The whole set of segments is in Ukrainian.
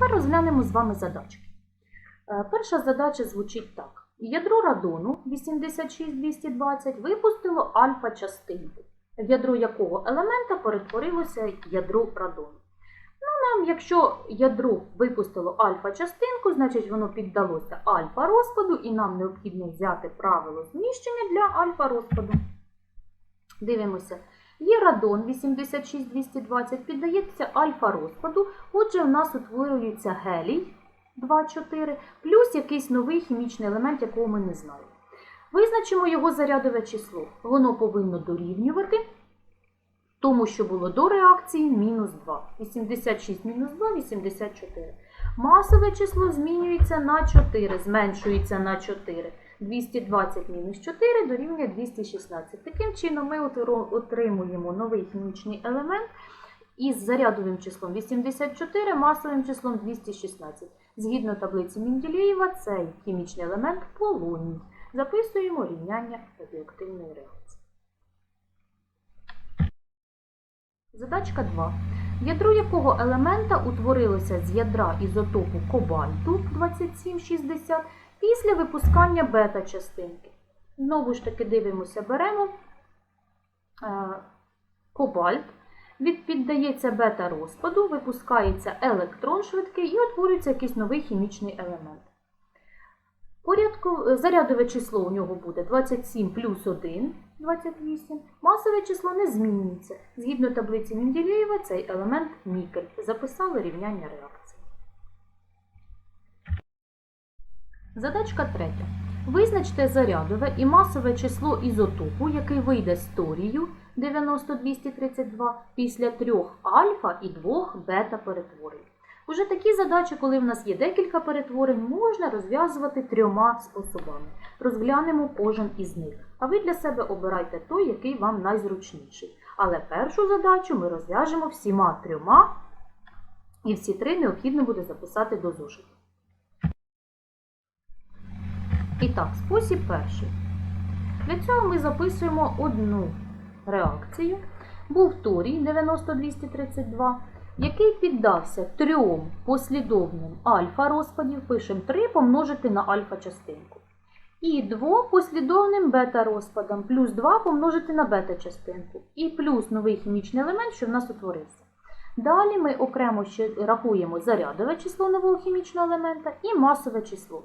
тепер розглянемо з вами задачки. Е, Перша задача звучить так. Ядро радону 86220 випустило альфа-частинку, в ядро якого елемента перетворилося ядро радону. Ну, нам, якщо ядро випустило альфа-частинку, значить воно піддалося альфа-розпаду, і нам необхідно взяти правило зміщення для альфа-розпаду. Дивимося. Є радон 86220, піддається альфа-розпаду, отже, у нас утворюється гелій 2,4, плюс якийсь новий хімічний елемент, якого ми не знаємо. Визначимо його зарядове число. Воно повинно дорівнювати тому, що було до реакції мінус 2. 86 мінус 2 84. Масове число змінюється на 4, зменшується на 4. 220 мінус 4 дорівнює 216. Таким чином ми отримуємо новий хімічний елемент із зарядовим числом 84, масовим числом 216. Згідно таблиці Менделєєва, цей хімічний елемент полоній. Записуємо рівняння радіоактивної реакції. Задачка 2. Ядро якого елемента утворилося з ядра ізотопу кобальту 2760 після випускання бета-частинки. Знову ж таки дивимося, беремо е, кобальт, піддається бета-розпаду, випускається електрон швидкий і утворюється якийсь новий хімічний елемент. Порядку, е, зарядове число у нього буде 27 плюс 1, 28. Масове число не змінюється. Згідно таблиці Менделєєва, цей елемент нікель. Записали рівняння реакції. Задачка третя. Визначте зарядове і масове число ізотопу, який вийде з торію 90232 після трьох альфа і двох бета перетворень. Уже такі задачі, коли в нас є декілька перетворень, можна розв'язувати трьома способами. Розглянемо кожен із них. А ви для себе обирайте той, який вам найзручніший. Але першу задачу ми розв'яжемо всіма трьома, і всі три необхідно буде записати до зошиту. І так, спосіб перший. Для цього ми записуємо одну реакцію. Був торій 90232, який піддався трьом послідовним альфа-розпадів, пишемо 3 помножити на альфа-частинку. І двом послідовним бета-розпадам, плюс 2 помножити на бета-частинку. І плюс новий хімічний елемент, що в нас утворився. Далі ми окремо ще рахуємо зарядове число нового хімічного елемента і масове число.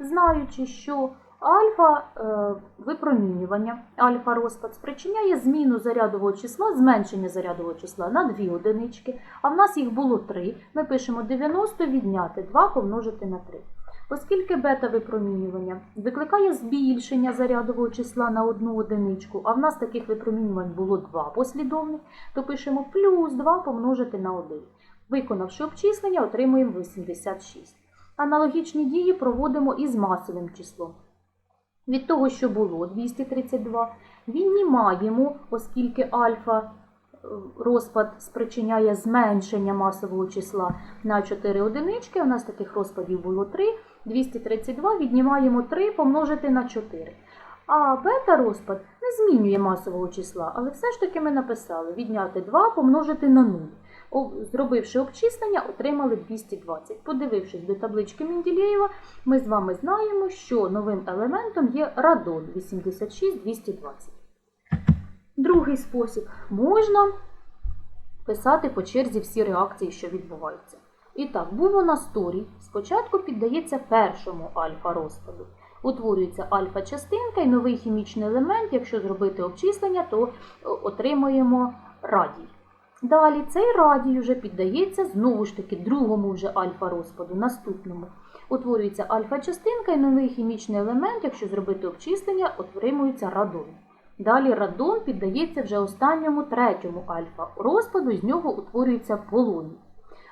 Знаючи, що альфа е, випромінювання, альфа розпад спричиняє зміну зарядового числа, зменшення зарядового числа на 2 одинички, а в нас їх було 3. Ми пишемо 90 відняти 2 помножити на 3. Оскільки бета-випромінювання викликає збільшення зарядового числа на одну одиничку, а в нас таких випромінювань було 2 послідовних, то пишемо плюс 2 помножити на 1. Виконавши обчислення, отримуємо 86. Аналогічні дії проводимо із масовим числом. Від того, що було 232, віднімаємо, оскільки альфа е, розпад спричиняє зменшення масового числа на 4 одинички. У нас таких розпадів було 3. 232 віднімаємо 3 помножити на 4. А бета-розпад не змінює масового числа, але все ж таки ми написали відняти 2 помножити на 0. Зробивши обчислення, отримали 220. Подивившись до таблички Менделєєва, ми з вами знаємо, що новим елементом є радон 86220. Другий спосіб можна писати по черзі всі реакції, що відбуваються. І так, був у нас торій. Спочатку піддається першому альфа-розпаду. Утворюється альфа-частинка і новий хімічний елемент. Якщо зробити обчислення, то е, отримуємо радій. Далі цей радій вже піддається знову ж таки другому вже альфа-розпаду, наступному. Утворюється альфа-частинка і новий хімічний елемент, якщо зробити обчислення, отримується радон. Далі радон піддається вже останньому третьому альфа-розпаду, з нього утворюється полоній.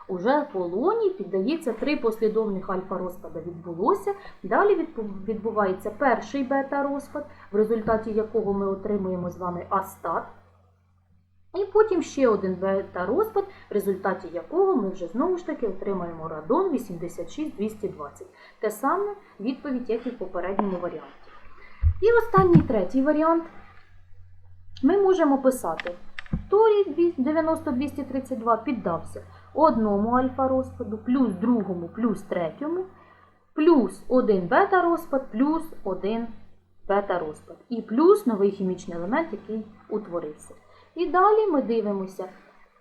Уже полоній піддається три послідовних альфа-розпада відбулося. Далі відбувається перший бета-розпад, в результаті якого ми отримуємо з вами астат. І потім ще один бета-розпад, в результаті якого ми вже знову ж таки отримаємо радон 86220. Те саме відповідь, як і в попередньому варіанті. І останній третій варіант ми можемо писати. Торій 90232 піддався одному альфа розпаду, плюс другому, плюс третьому, плюс один бета розпад, плюс один бета розпад. І плюс новий хімічний елемент, який утворився. І далі ми дивимося,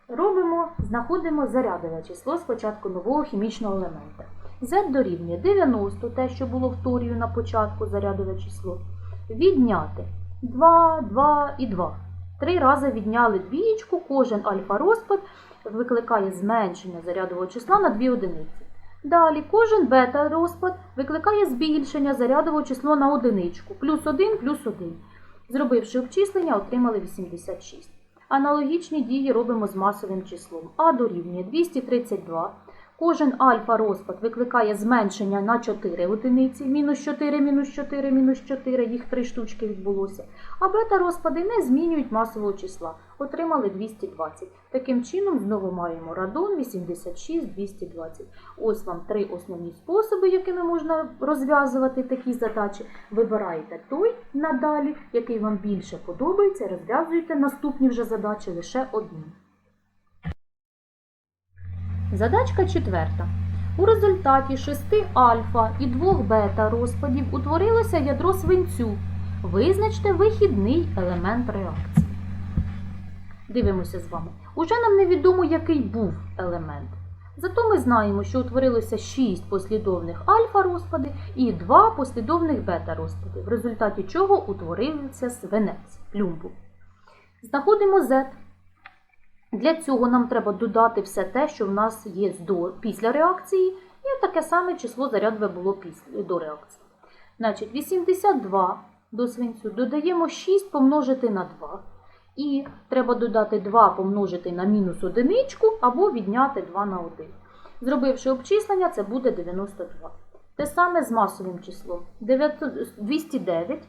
робимо, знаходимо зарядове число спочатку нового хімічного елемента. Z дорівнює 90, те, що було в торію на початку зарядове число. Відняти 2, 2 і 2. Три рази відняли двієчку, кожен альфа-розпад викликає зменшення зарядового числа на 2 одиниці. Далі кожен бета-розпад викликає збільшення зарядового числа на одиничку. Плюс 1, плюс 1. Зробивши обчислення, отримали 86. Аналогічні дії робимо з масовим числом. А дорівнює 232. Кожен альфа-розпад викликає зменшення на 4 одиниці. Мінус 4, мінус 4, мінус 4, їх 3 штучки відбулося. А бета-розпади не змінюють масового числа. Отримали 220. Таким чином, знову маємо радон 86, 220. Ось вам три основні способи, якими можна розв'язувати такі задачі. Вибираєте той надалі, який вам більше подобається, розв'язуєте наступні вже задачі лише одні. Задачка четверта. У результаті 6 альфа і 2 бета розпадів утворилося ядро свинцю. Визначте вихідний елемент реакції. Дивимося з вами. Уже нам невідомо, який був елемент. Зато ми знаємо, що утворилося 6 послідовних альфа розпади і 2 послідовних бета розпади, в результаті чого утворився свинець плюмбу. Знаходимо Z. Для цього нам треба додати все те, що в нас є до, після реакції, і таке саме число зарядове було після, до реакції. Значить, 82 до свинцю додаємо 6 помножити на 2. І треба додати 2 помножити на мінус одиничку або відняти 2 на 1. Зробивши обчислення, це буде 92. Те саме з масовим числом. 209.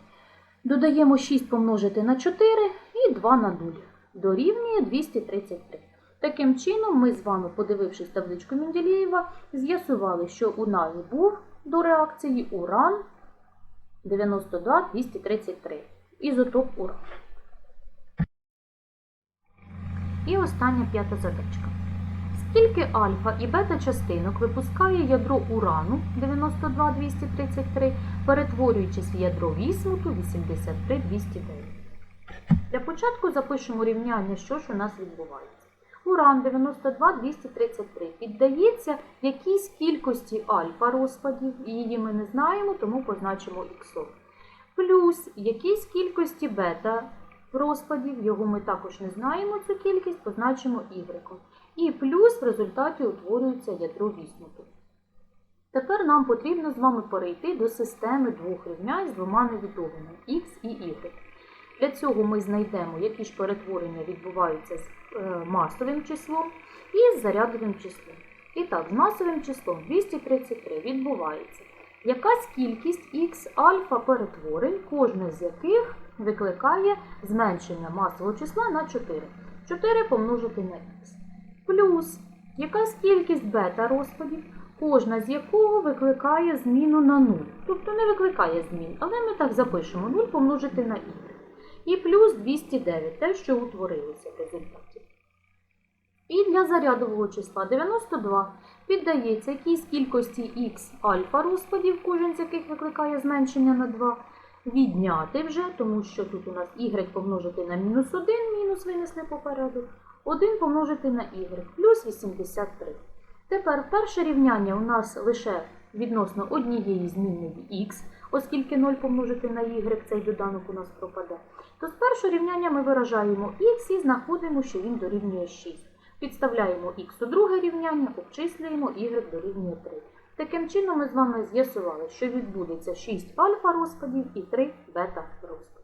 Додаємо 6 помножити на 4 і 2 на 0 дорівнює 233. Таким чином, ми з вами, подивившись табличку Менделєєва, з'ясували, що у нас був до реакції уран 92-233. Ізотоп уран. І остання п'ята задачка. Скільки альфа і бета частинок випускає ядро урану 92-233, перетворюючись в ядро вісмуту 83-209? Для початку запишемо рівняння, що ж у нас відбувається. Уран 92-233 піддається якійсь кількості альфа розпадів, її ми не знаємо, тому позначимо х. Плюс якійсь кількості бета розпадів, його ми також не знаємо, цю кількість позначимо y. І плюс в результаті утворюється ядро віснуту. Тепер нам потрібно з вами перейти до системи двох рівнянь з двома невідомими x і y. Для цього ми знайдемо, які ж перетворення відбуваються з е, масовим числом і з зарядовим числом. І так, з масовим числом 233 відбувається якась кількість х альфа перетворень, кожна з яких викликає зменшення масового числа на 4. 4 помножити на х. Плюс якась кількість бета розпадів, кожна з якого викликає зміну на 0. Тобто не викликає змін, але ми так запишемо 0 помножити на y і плюс 209, те, що утворилося в результаті. І для зарядового числа 92 піддається якійсь кількості х альфа розпадів, кожен з яких викликає зменшення на 2, відняти вже, тому що тут у нас y помножити на мінус 1, мінус винесли попереду, 1 помножити на y, плюс 83. Тепер перше рівняння у нас лише відносно однієї змінної х, оскільки 0 помножити на y, цей доданок у нас пропаде. То з першого рівняння ми виражаємо х і знаходимо, що він дорівнює 6. Підставляємо х у друге рівняння, обчислюємо y дорівнює 3. Таким чином ми з вами з'ясували, що відбудеться 6 альфа розпадів і 3 бета розпадів.